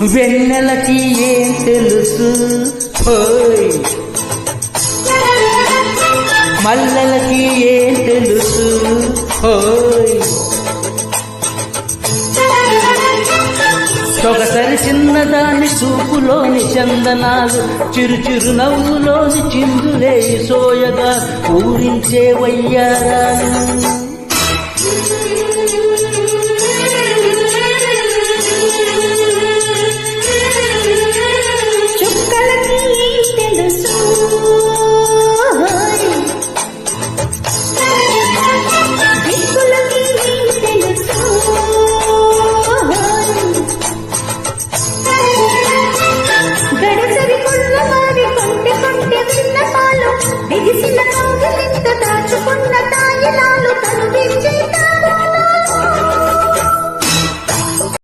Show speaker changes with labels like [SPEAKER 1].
[SPEAKER 1] వెన్నెలకి ఏం తెలుసు? హోయ్ మల్లెలకి ఏం తెలుసు? హోయ్ సొగసరి చిన్నదాని చూపులోని చందనాలు చిరు చిరు నవ్వులోని చిందులే సోయగా ఊరించే వయ్యారాలు. చిన్న కౌగిలింత